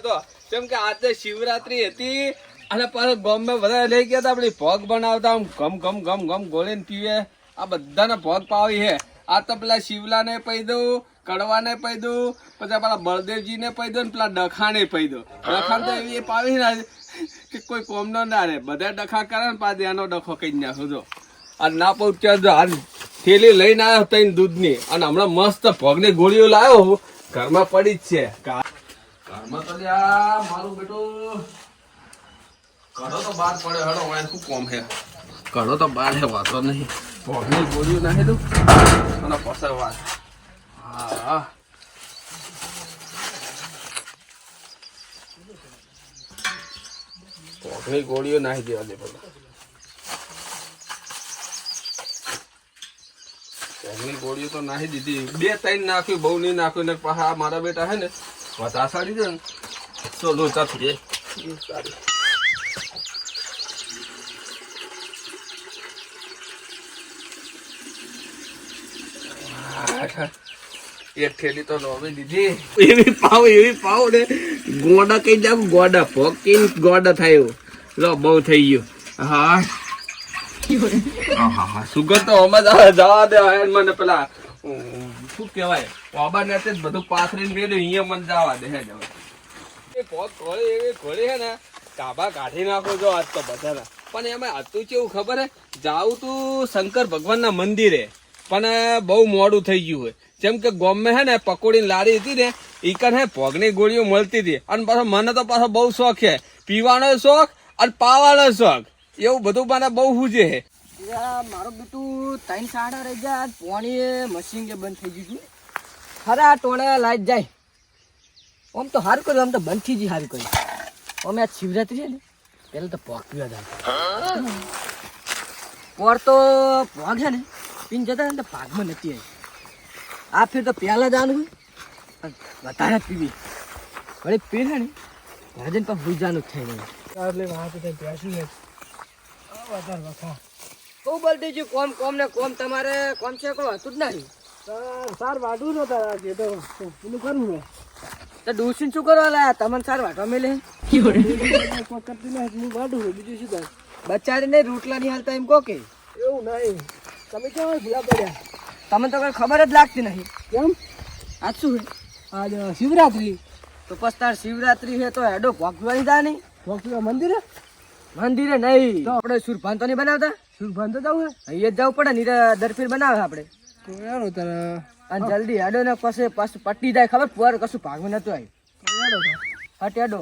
તો, કેમ કે આજે શિવરાત્રી હતી અને પાછો ગામમાં બધા લઈ ગયા હતા આપણી ભોગ બનાવતા ગમ ગમ ગમ ગમ ગોળીને પીવે. આ બધાને ભોગ પાવી હે આ તો પેલા શિવલાને પઈ દઉં, કડવાને પઈ દઉં, પછી પેલા બળદેવજીને પઈ દઉં ને પેલા ડખાને પઈ દઉં. ડખાણ તો એવી પાવી ના કે કોઈ કોમનો ના રે બધા ડખા કરે ને પાછી આનો ડખો કઈ નાખું, જો. આ ના પહોંચ્યા જો આ થેલી લઈને આવ્યો તઈને દૂધની. અને હમણાં મસ્ત ભોગની ગોળીઓ લાવ્યો ઘરમાં પડી જ છે. કા- ઘરમાં તો લ્યા મારું બેટું. ઘણો તો બાર પડ્યો, હડો વાય શું કોમ હે ઘણો તો બાર હે વાતો નહીં. ભોગની ગોળીઓ નાખી દઉં અને પછી વાત હા. હા ગોળીઓ નાખી દેવા દે પેલા ભોગની ગોળીઓ તો નાખી દીધી. બે ત્રણ નાખ્યું, બહુ નહીં નાખ્યું, ને પાછા મારા બેટા હે ને વધારે સાડી દે ને તો લોચા થઈ જાય સારી એક થેલી તો નોમી દીધી એવી પાવ એવી પાવ ને ગોડા કઈ જાવ ગોડા ફોકીન ગોડા થયો. લો બહુ થઈ ગયું. હા. હા સુગર તો આમાં જવા દે મને પેલા શું કહેવાય? ઓબા ને જ બધું પાથરીને મેલ્યું અહીંયા મને જવા દે જવા એ પોત ઘોડે એવી ઘોડે હે ને કાબા કાઢી નાખો જો આજ તો બધાના. પણ એમાં હતું કેવું ખબર હે? જાવું તું શંકર ભગવાનના મંદિરે પણ બહુ મોડું થઈ ગયું હોય. જેમ કે ગોમે હે ને પકોડીની લારી હતી ને ઈ કને હે ભોગની ગોળીઓ મળતી હતી. અને પાછો મને તો પાછો બહુ શોખ છે. પીવાનો શોખ અને પાવાનો શોખ. એવું બધું મને બહુ હુજે યાર, મારું બેટું ત્રણ સાડા રહી ગયા. પોણીએ મશીન કે બંધ થઈ ગયું ખરા ટોણે લાઈટ જાય. આમ તો સારું કર્યું, આમ તો બંધ થઈ ગઈ સારું કર્યું. અમે આ શિવરાત્રી છે ને, પેલા તો પોક પીવા જાય. પોર તો પોગ છે ને, પીને જતા ને તો ભાગમાં નથી આવી. આ ફેર તો પહેલા જવાનું હોય પીવી. વળી પી ને ઘરે જઈને પણ જવાનું થઈ ગયું. એટલે વાત વધારે વખા. બહુ છું કોમ કોમ ને કોમ તમારે કોમ છે કોઈ હતું જ નહીં. સાર સાર વાડું નતા કે તો. પેલું કરવું ને તો ડૂસીને શું કરવા લાયા તમને સાર વાટવા મેલે કરતી ના હું વાડું છું બીજું શું થાય બચારીને રોટલા ની હાલતા એમ કહો કે. એવું નહીં. તમે કેમ ભૂલા પડ્યા? તમને તો કઈ ખબર જ લાગતી નહીં. કેમ? આજ શું આજ શિવરાત્રી. તો પછી તાર શિવરાત્રી છે તો હેડો ભોગવાની જા નહીં. ભક્તિ મંદિરે? મંદિરે નહીં. તો આપણે સુરભાન તો નહીં બનાવતા? સુરભાન તો જવું અહીંયા જવું પડે ને ઈ દરફીર બનાવે આપણે. તો યાર તારે અને જલ્દી હેડો ને પછી પાછું પટ્ટી જાય ખબર? પુવાર કશું ભાગમાં નતું આવી યાર હટ હેડો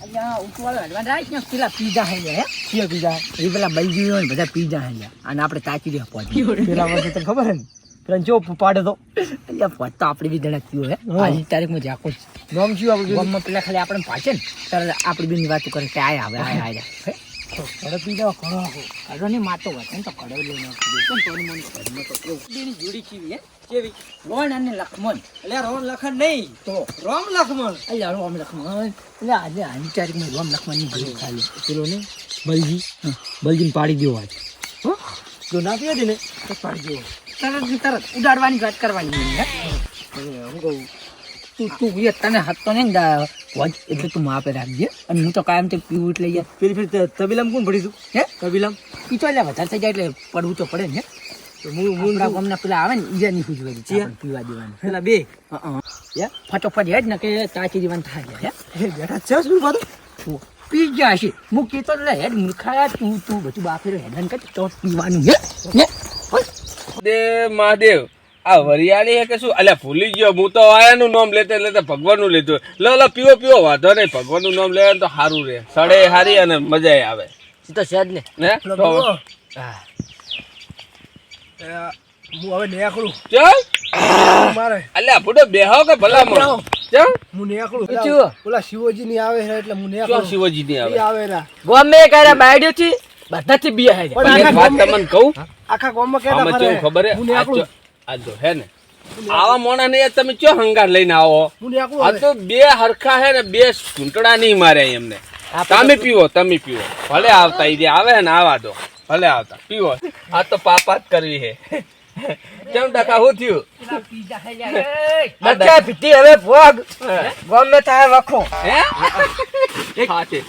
અહીંયા ઉઠવાળો હેડવા છે ને પેલા પીઝા હે હે? પીઝા? એ પેલા બલજી ને બધા પીઝા હે અને આપણે તાકી દે પહોંચી પેલા વર્ષે તને ખબર હે ને? પેલા જો પાડે તો. અહીંયા પહોંચતા આપણે બી કયો હે. આજની તારીખમાં જાકો જ નામ શું ગમમાં પેલા ખાલી આપણે પાછે ને ત્યારે આપણી બેની વાતો કરે કે આય આવે આય આય પી જાવ કડો માતો વાત ને તો કડો લઈને આવતી દેશો ને તોનું મન ઘરમાં તો કેવું બેની જોડી કેવી હે? કેવી? રોણ અને લખમણ. એટલે રોણ લખન નહીં. તો? રોમ લખમણ. એટલે રોમ લખમણ. એટલે આજે આની તારીખમાં રોમ લખમણની જોડી ખાલી. પેલો ને? બલજી. બલજીને પાડી દેવો આજે. જો ના દે ને? તો પાડી દેવો તરત તરત ઉડાડવાની વાત કરવાની હે? કહું તું તું એ તને હાથ તો નહીં વજ એટલે તું માપે રાખજે. અને હું તો કાયમ તે પીવું એટલે યાર. ફિર ફેર તબીલામ કોણ તું? હે? તબીલામ? ઈ તો એટલે વધારે થઈ જાય એટલે પડવું તો પડે ને તો હું હું આપણા ગામના પેલા આવે ને ઈજા નહીં પીવા દેવાનું. પેલા બે. હે ફટોફટ હેડ ને કે તાકી દેવાનું થાય પી ગયા છે. હું એટલે હેડ મૂર્ખા તું તું બધું બાપેરો હેડન કર તો પીવાનું હે? દે મહાદેવ. આ વરિયાળી હે કે શું? અલ્યા ભૂલી ગયો. હું તો આયાનું નામ લેતે લેતે ભગવાનનું લીધું. લો લો પીવો પીવો. વાંધો નહીં. ભગવાનનું નામ લેવાનું તો સારું રહે. સડે હારી અને મજા આવે. તો છે જ ને. હા. એ, હું હવે નેકળું. ચાલ. મારે. અલ્યા બુડો બેહો કે ભલા મો ચલ. હું નેકળું. ઓલા શિવજી ની આવે એટલે હું નેકળું. શિવજી ની આવે? આવે ના ગમે કરે બાયડ્યો થી બધાથી બી હે. પણ એક વાત તમને કહું. આખા ગામમાં કેતા ફરે. ખબર હે? આ જો- આ જો હે ને. આવા મોણા ને તમે ચો હંગાર લઈને આવો? આ તો બે હરખા હે ને બે ઘૂંટડા નહીં મારે એમને. તમે પીવો તમે પીવો. ભલે આવતા ઈ જે આવે ને આવા દો. ભલે આવતા પીવો. આ તો પાપાત કરવી હે. કેમ ડખા હું થયું. ડખા પીધી હવે ભોગ. ગમે થાય વખો હે? હાચે.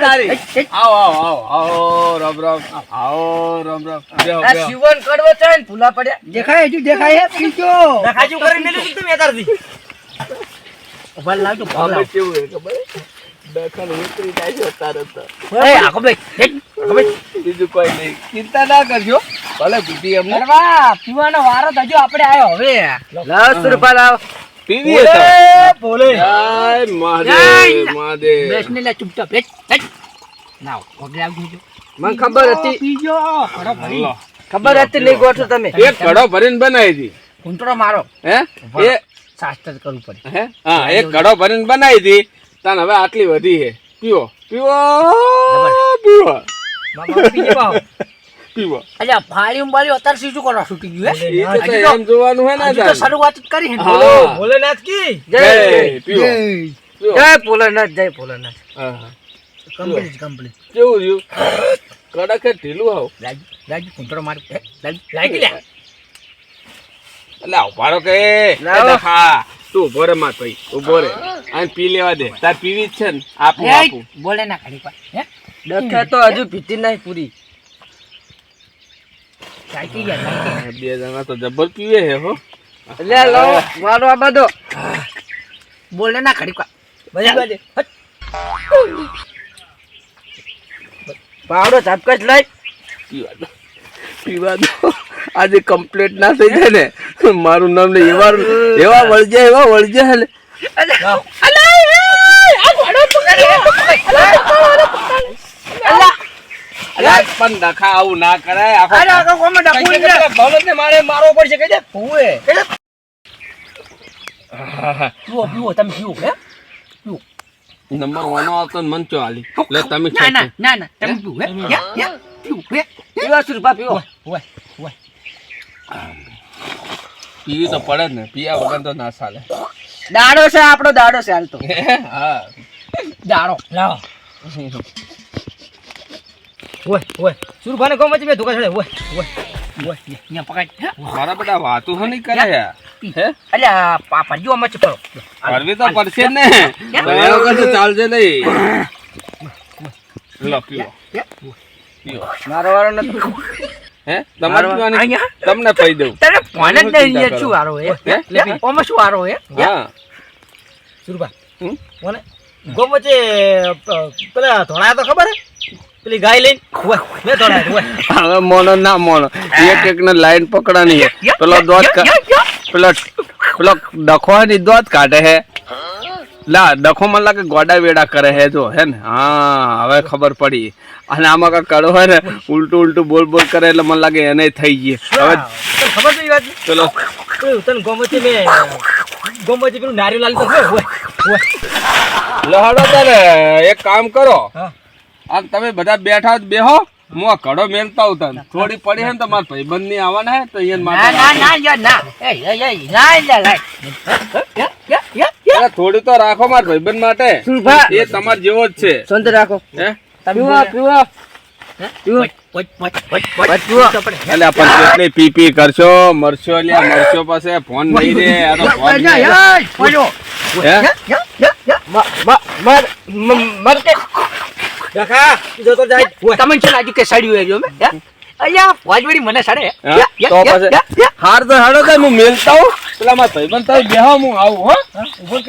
તારી. આવો આવો આવો. આવો રામ રામ. આવો રામ રામ. આ શિવન કડવો છે ને પડ્યા. દેખાય હજુ દેખાય હે પીજો દેખાજુ કરી મેલું તમે અત્યારથી ઊભા લાવજો ભોગ કેવું હે ખબર? હે? ઉતરી જાય છે તારે તો. એ આખો ભાઈ આખો ભાઈ. બીજું કોઈ નહીં. ચિંતા ના કરજો. ભલે બુદ્ધિ એમ અરે વાહ પીવાનો વારો હજુ આપણે આવ્યો હવે. દસ રૂપિયા લાવ. પીવી હે જય મહાદેવ મહાદેવ. બેસને લે ચૂપચાપ બેસ હેટ. લાવ ભોગ લાવજો મને ખબર હતી. પીજો હલો. ખબર હતી નહીં ગોઠો તમે. એક કડો ભરીને બનાવી દી કુંટરો મારો. હે? એ શાસ્ત્ર કરવું પડે. હે? હા એક ઘડો ભરીને બનાવી દી તાન હવે આટલી વધી છે. પીવો. પીવો પીવો. મામા પીજે પાવ પીવો અલ્યા ફાળ્યું બાળ્યું અત્યારે શું શું કરવા છૂટી ગયું હે? એ તો હજી તો- એમ જોવાનું હે ને તો શરૂઆત કરી હે ને. ભોલેનાથ કી? જય, પીવો. પીવો. જય ભોલેનાથ જય ભોલેનાથ. હા, હા. કમ્પ્લીટ કમ્પ્લીટ કેવું રહ્યું કડક ઢીલું હાવ રાજી રાજી કુંટરો માર લાગી લે એટલે ઉભારો કે. હા તું ઊભો રે માર ભાઈ ઊભો રે. અને પી લેવા દે. તાર પીવી જ છે ને આપું આપું. બોલે ના ખાલી પા હે? ડખે તો હજુ પીતી નહીં પૂરી. સાચી ગયા બે જણા તો જબર પીવે હે હો. લે લો મારો આ બધો. બોલે ના ખડી કા. બાજુ પાવડો ઝાપકસ લઈ પીવા દો. પીવા દો. આજે કમ્પ્લીટ ના થઈ જાય ને. મારું નામ ને એવા એવા વળજે એવા વળજે હે ને. પણ ડખા આવું ના કરાય. આખો અરે આખો કોમે ડખું છે ભવનને મારે મારવો પડશે કહી દે. ભૂએ પીવો પીવો તમે પીવો હે. નંબર વન આવતો મન ચો આલી. લે તમે ના ના ના ના તમે પીવો હે. યા પીવો હે. પીવો સુરપા પીવો. હોય હોય પીવી તો પડે જ ને. પીયા વગર તો ના ચાલે. દાડો છે આપણો દાડો છે હાલ તો. હા. દાડો લાવો. ઓય ઓય. સુરભાને કહો મચી બે ધોકા છડે ઓય ઓય ઓય અહીંયા પકડ. મારા બેટા વાતો હો નહીં કરે. હે? અલ્યા પાપા જો મચ પડો કરવી તો પડશે ને. કર્યા વગર તો ચાલશે નહીં. લો પીઓ પીઓ મારો વારો નથી. હે? તમારે તમને પી દઉં. તને ફોન જ નહીં શું વારો હે? ઓમાં શું વારો હે. હા સુરભા. હમ? કોને ગોમ વચ્ચે પેલા ધોળા તો ખબર હે? પેલી ગાય લઈને મે દોડાય હવે મોનો ના મોનો એક એક ને લાઈન પકડાની હે પેલો દોત પેલો પેલો ડખવાની દોત કાઢે હે. લા ડખો મને લાગે ગોડા વેડા કરે હે જો હે ને? હા હવે ખબર પડી. અને આમાં કા કડો હોય ને ઉલટું ઉલટું બોલ બોલ કરે એટલે મને લાગે એને થઈ ગઈ હવે ખબર એ વાત? પેલો તને ગોમતી મે ગોમતી પેલું નારી લાલ તો ઓય. લહડો તારે એક કામ કરો. હા. આમ તમે બધા બેઠા જ બેહો હું આ કડો મેલતા હું તને થોડી પડી હે ને તમારા ભાઈબંધની આવવાના હે તો એ ના ના ના યાર ના એ એ એ ના ના ના અરે થોડી તો રાખો મારા ભાઈબંધ માટે. એ તમાર જેવો જ છે શાંત રાખો હે પીવા પીવા પી પી કરશો મરશો લ્યા મરશો પાસે ફોન નહીં રે આ તો ફોન નહીં. હે તમે છે લાજુ કે સાડી હોય મે અહીંયા વાજવડી મને સાડે. તો પછી? હાર તો હાડો તો હું મેલતા હું પેલા મારા ભાઈબંધ તમે બેહો હું આવું હો?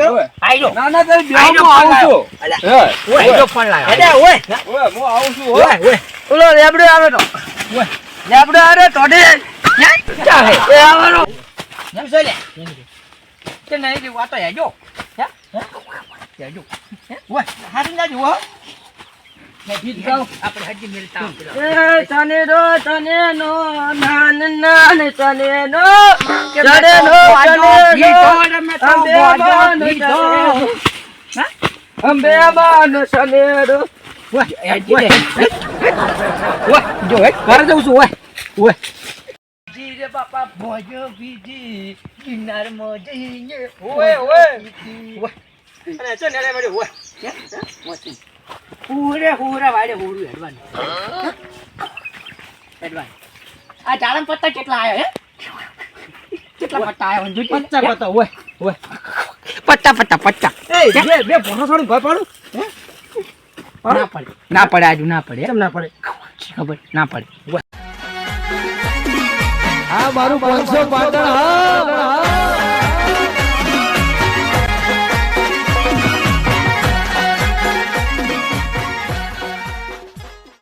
ઓય. આઈજો ના ના તમે બેહો હું આવું છું. હે, ઓય આઈજો ફોન લાવ્યો અરે ઓય ઓય, હું આવું છું ઓય ઓય ઓલો લેબડો આવે તો. ઓય લેબડો આવે તો ક્યાં હે. એ આવવાનો. એમ છે કે નહીં વાતો હેજો હે હે ઓય હારી ના જો બાપા ભોજો બીજી કિનાર મો જઈને ઓય. ઓય. ઓય. અરે ચો ને રે ઓય. મોતી હુરે હુરે વાડે હુરુ હેડવાન. હેડવાન. આ જાળમ પત્તા કેટલા આયા હે? કેટલા પટ્ટા આવ્યા હોય? પત્તા પત્તા ઓય ઓય. પટ્ટા પટ્ટા પટ્ટા એ બે બે ભોસો છોડી ભય પાડું? ના પડે. ના પડે આજુ ના પડે કેમ ના પડે? ખબર ના પડે. આ મારું પાંચસો પાટણ હા.